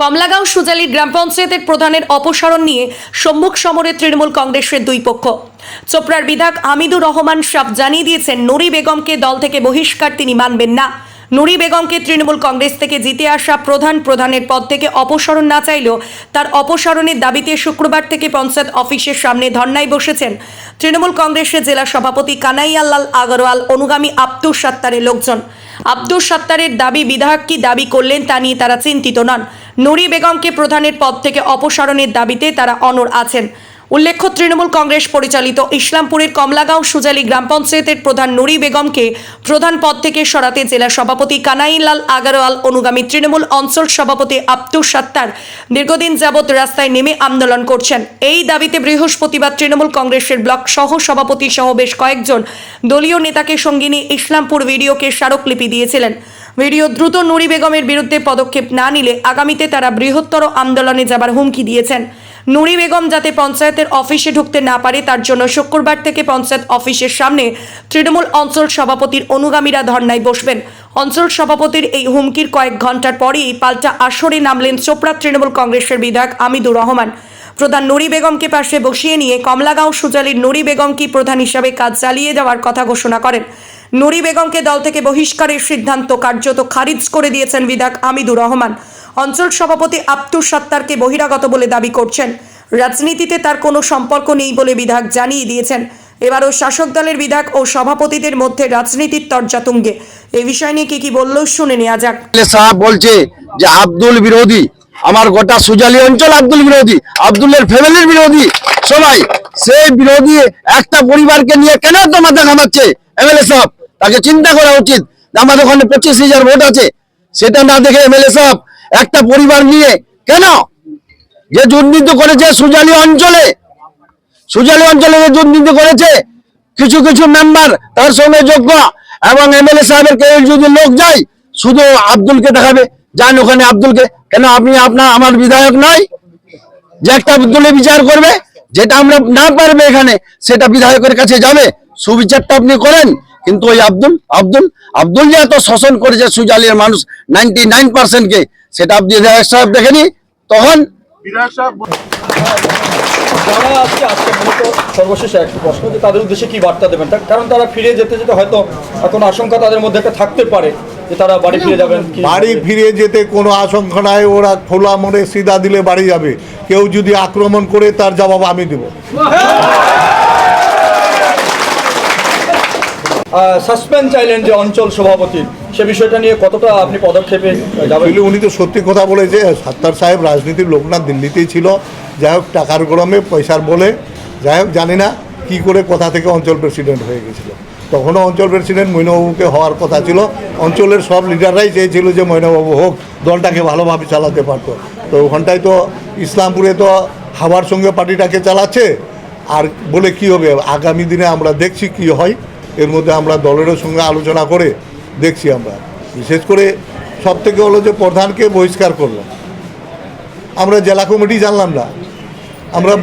কমলাগাঁও সুজালি গ্রাম পঞ্চায়েতের প্রধানের অপসারণ নিয়ে সম্মুখ সমরে তৃণমূল কংগ্রেসের দুই পক্ষ। চোপড়ার বিধায়ক আমিদুর রহমান সাফ জানিয়ে দিয়েছেন, নরি বেগমকে দল থেকে বহিষ্কার তিনি মানবেন না। নুরি বেগমকে তৃণমূল কংগ্রেস থেকে জিতে আসা প্রধান প্রধানের পদ থেকে অপসারণ না চাইলেও তার অপসারণের দাবিতে শুক্রবার থেকে পঞ্চায়েত অফিসের সামনে ধর্নায় বসেছেন তৃণমূল কংগ্রেসের জেলা সভাপতি কানাইয়ালাল আগরওয়াল, অনুগামী আব্দুর সাত্তারের লোকজন। আব্দুর সাত্তারের দাবি, বিধায়ক কি দাবি করলেন তা নিয়ে তারা চিন্তিত নন। নুরি বেগমকে প্রধানের পদ থেকে অপসারণের দাবিতে তারা অনড় আছেন। উল্লেখ্য, তৃণমূল কংগ্রেস পরিচালিত ইসলামপুরের কমলাগাঁও সুজালি গ্রাম পঞ্চায়েতের প্রধান নুরি বেগমকে প্রধান পদ থেকে সরাতে জেলা সভাপতি কানাইলাল আগারওয়াল, অনুগামী তৃণমূল অঞ্চল সভাপতি আব্দুর সাত্তার দীর্ঘদিন যাবৎ রাস্তায় নেমে আন্দোলন করছেন। এই দাবিতে বৃহস্পতিবার তৃণমূল কংগ্রেসের ব্লক সহ সভাপতি সহ বেশ কয়েকজন দলীয় নেতাকে সঙ্গে নিয়ে ইসলামপুর ভিডিওকে স্মারকলিপি দিয়েছিলেন। ভিডিও দ্রুত নুরি বেগমের বিরুদ্ধে পদক্ষেপ না নিলে আগামীতে তারা বৃহত্তর আন্দোলনে যাবার হুমকি দিয়েছেন। নুরি বেগম যাতে পঞ্চায়েতের অফিসে ঢুকতে না পারে, তার জন্য শুক্রবার থেকে পঞ্চায়েত অফিসের সামনে তৃণমূল অঞ্চল সভাপতির অনুগামীরা ধর্নায় বসবেন। অঞ্চল সভাপতির এই হুমকির কয়েক ঘণ্টার পরেই পাল্টা আসরে নামলেন চোপড়া তৃণমূল কংগ্রেসের বিধায়ক আমিদুর রহমান। প্রধান নুরি বেগমকে পাশে বসিয়ে নিয়ে কমলাগাঁও সুজালির নুরি বেগমকে প্রধান হিসাবে কাজ চালিয়ে যাওয়ার কথা ঘোষণা করেন। নুরি বেগমকে দল থেকে বহিষ্কারের সিদ্ধান্ত কার্যত খারিজ করে দিয়েছেন বিধায়ক আমিদুর রহমান। অঞ্চল সভাপতি আব্দুর সাত্তারকে বহিরাগত বলে দাবি করছেন। রাজনীতিতে তার কোনো সম্পর্ক নেই বলে বিধায়ক জানিয়ে দিয়েছেন। এবারও শাসক দলের বিধায়ক ও সভাপতিদের মধ্যে রাজনীতির তর্জা তুঙ্গে। এই বিষয় নিয়ে কি কি বলল শুনে নেওয়া যাক। বলছে যে আব্দুল বিরোধী, আমার গোটা সুজালি অঞ্চল আব্দুল বিরোধী, আব্দুলের ফ্যামিলির বিরোধী। সবাই সেই বিরোধী একটা পরিবারকে নিয়ে কেন তো মাথা এমএলএ সাহেব, তাকে চিন্তা করা উচিত। আমাদের ওখানে পঁচিশ হাজার ভোট আছে। সেটা না দেখে এমএলএ সাহেব একটা পরিবার নিয়ে। কেন? যে দুর্নীতি করেছে সুজালি অঞ্চলে। সুজালি অঞ্চলে যে দুর্নীতি করেছে, কিছু কিছু মেম্বার তার সঙ্গে যোগ্য এবং এমএলএ সাহেবের কেউ যদি লোক যায়, শুধু আব্দুলকে দেখাবে। যান ওখানে আব্দুলকে। কেন আপনি আপনার, আমার বিধায়ক নয়? যে একটা আব্দুলে বিচার করবে, যেটা আমরা না পারবে এখানে, সেটা বিধায়কের কাছে যাবে। সুবিচারটা আপনি করেন। কিন্তু ওই আব্দুল আব্দুল আব্দুল যে এত শোষণ করেছে সুজালির মানুষ নাইনটি নাইন পার্সেন্টকে সেটা আপনি বিধায়ক সাহেব দেখেনি? তখন যারা আজকে আজকে মূলত সর্বশেষ একটা প্রশ্ন যে তাদের উদ্দেশ্যে কি বার্তা দেবেন? কারণ তারা ফিরে যেতে যেতে হয়তো কোনো আশঙ্কা তাদের মধ্যে একটা থাকতে পারে যে তারা বাড়ি ফিরে যাবেন বাড়ি ফিরে যেতে কোনো আশঙ্কা নাই ওরা খোলা মনে সিধা দিলে বাড়ি যাবে। কেউ যদি আক্রমণ করে তার জবাব আমি দেব। সাসপেন্ড চাইলেন যে অঞ্চল সভাপতির, সে বিষয়টা নিয়ে কতটা আপনি পদক্ষেপে যাবেন? উনি তো সত্যি কথা বলেছে সাত্তার সাহেব রাজনীতির লোক না, দিল্লিতেই ছিল। যাই হোক, টাকার গরমে পয়সার বলে। যাই হোক, জানি না কি করে কোথা থেকে অঞ্চল প্রেসিডেন্ট হয়ে গেছিল। তখনও অঞ্চল প্রেসিডেন্ট মৈনবাবুকে হওয়ার কথা ছিল। অঞ্চলের সব লিডাররাই চেয়েছিল যে মৈনবাবু হোক, দলটাকে ভালোভাবে চালাতে পারতো। তো ওখানটায় তো ইসলামপুরে তো হাওয়ার সঙ্গে পার্টিটাকে চালাচ্ছে। আর বলে কি হবে, আগামী দিনে আমরা দেখছি কি হয়। এর মধ্যে আমরা দলেরও সঙ্গে আলোচনা করে দেখছি আমরা। বিশেষ করে সব থেকে হলো যে প্রধানকে বহিষ্কার করল আমরা জেলা কমিটি জানলাম না। আমরা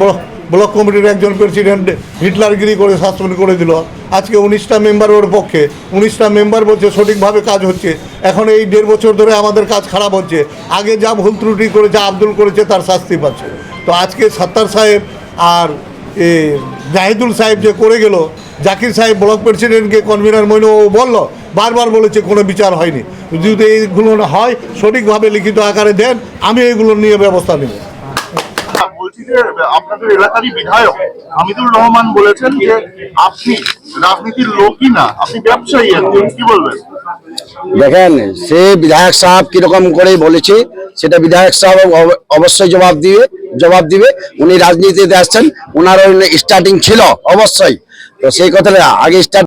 ব্লক- কমিটির একজন প্রেসিডেন্ট হিটলারগিরি করে সাসপেন্ড করে দিল। আজকে উনিশটা মেম্বার ওর পক্ষে। উনিশটা মেম্বার বলছে সঠিকভাবে কাজ হচ্ছে। এখন এই দেড় বছর ধরে আমাদের কাজ খারাপ হচ্ছে। আগে যা ভুল ত্রুটি করেছে, আব্দুল করেছে, তার শাস্তি পাচ্ছে। তো আজকে সাত্তার সাহেব আর জাহিদুল সাহেব যে করে গেল জাকির সাহেব ব্লক প্রেসিডেন্টকে কনভিনার মইন ও বলল বারবার বলেছে কোনো বিচার হয়নি। যদি এইগুলো না হয় সঠিকভাবে লিখিত আকারে দেন আমি এইগুলো নিয়ে ব্যবস্থা নেব। বলছি যে আপনাদের এলাকারই বিধায়ক হামিদুর রহমান বলেছেন যে আপনি রাজনীতির লোকই না আপনি ব্যবসায়ী একজন কি বলবেন? দেখেন সে বিধায়ক সাহেব কীরকম করে বলেছে সেটা বিধায়ক সাহেব অব- অবশ্যই জবাব দিবে। জবাব দিবে। উনি রাজনীতিতে আসছেন ওনার স্টার্টিং ছিল অবশ্যই। তো সেই কথাটা আগে স্টার্ট